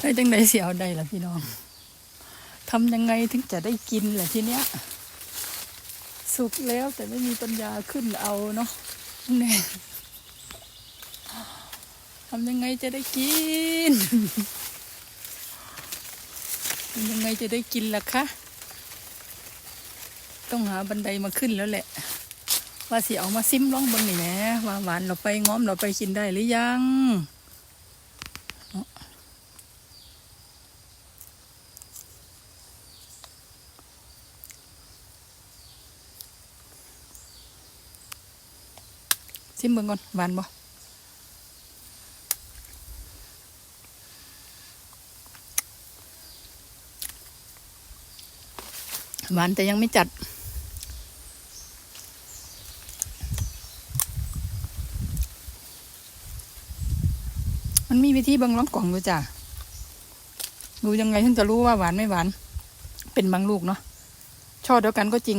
ได้จังไดเสียเอาได้ล่ะพี่น้องทำยังไงถึงจะได้กินล่ะทีเนี้ย สุกแล้วแต่ไม่มีปัญญาขึ้นเอาเนาะแน่ทำยังไงจะได้กินทำยังไงจะได้กินล่ะคะต้องหาบันไดมาขึ้นแล้วแหละ ว่าสิเอามาซิมร้องบิ่งนี่แหนะว่าหวานเราไปง้อมเราไปกินได้หรือยังเนาะ ซิมเบิ่งก่อนหวานบ่หวานแต่ยังไม่จัด มันมีวิธีบิ่งล้องกล่องดูจ้ะ ดูยังไงถึงจะรู้ว่าหวานไม่หวาน เป็นบางลูกเนาะ ช่อเดียวกันก็จริง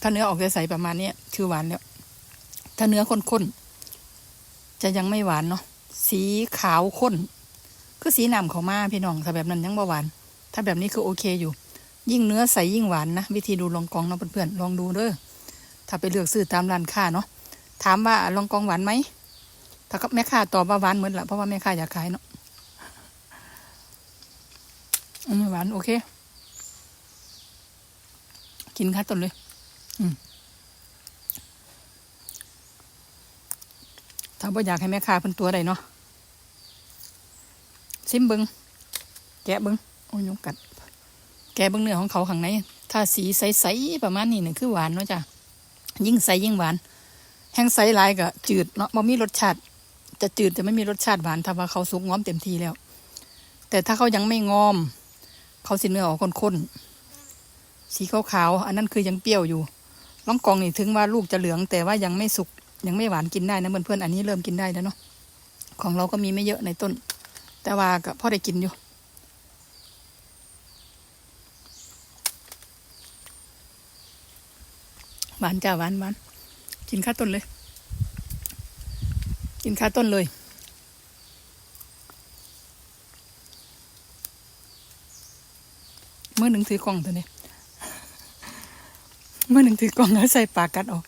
ถ้าเนื้อออกใสๆประมาณนี้คือหวานแล้ว ถ้าเนื้อข้นๆ จะยังไม่หวานเนาะ สีขาวข้น คือสีหนำเขามาพี่น้อง ถ้าแบบนั้นยังบ่หวาน ถ้าแบบนี้คือโอเคอยู่ ยิ่งเนื้อใสยิ่งหวานนะ วิธีดูลองกองเนาะเพื่อนๆ ลองดูเด้อ ถ้าไปเลือกซื้อตามร้านค้าเนาะ ถามว่าลองกองหวานไหมถ้าก็แม่ค้าตอบว่าหวานเหมือนละเพราะว่าแม่ค้าอยากขายเนาะหวานโอเค กินค่ะต้นเลย อืม ถ้าบ่อยากให้แม่ค้าเพิ่นตัวใดเนาะซิมเบิงแกะเบิงโอ้ยงกัด แกะเบิงเนื้อของเขาข้างในถ้าสีใสๆประมาณนี้นี่คือหวานเนาะจ้ะยิ่งใสยิ่งหวาน แห้งใสหลายก็จืดเนาะบ่มีรสชาติ จะจืดจะไม่มีรสชาติหวานถ้าว่าเขาสุกงอมเต็มทีแล้ว แต่ถ้าเขายังไม่งอม เขาสิเนื้อออกข้นๆสีขาวๆอันนั้นคือยังเปรี้ยวอยู่ล่องกองนี่ถึงว่าลูกจะเหลืองแต่ว่ายังไม่สุก ยังไม่หวานกินได้นะเพื่อนๆอันนี้เริ่มกินได้แล้วเนาะของเราก็มีไม่เยอะในต้น แต่ว่าก็พอได้กินอยู่หวานจ้าหวานหวานกินข้าวต้นเลย กินข้าวต้นเลยเมื่อหนึ่งถือกล่องตัวนี้เมื่อหนึ่งถือกล่องแล้วใส่ปากกัดออก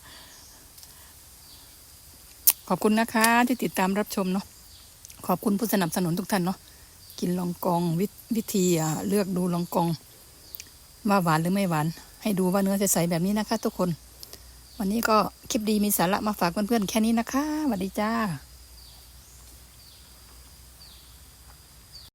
ขอบคุณนะคะที่ติดตามรับชมเนาะขอบคุณผู้สนับสนุนทุกท่านเนาะกินลองกองวิวิธีเลือกดูลองกอง ว่าหวานหรือไม่หวาน ให้ดูว่าเนื้อใสๆแบบนี้นะคะ ทุกคน วันนี้ก็คลิปดีมีสาระมาฝากเพื่อนๆแค่นี้นะคะสวัสดีจ้า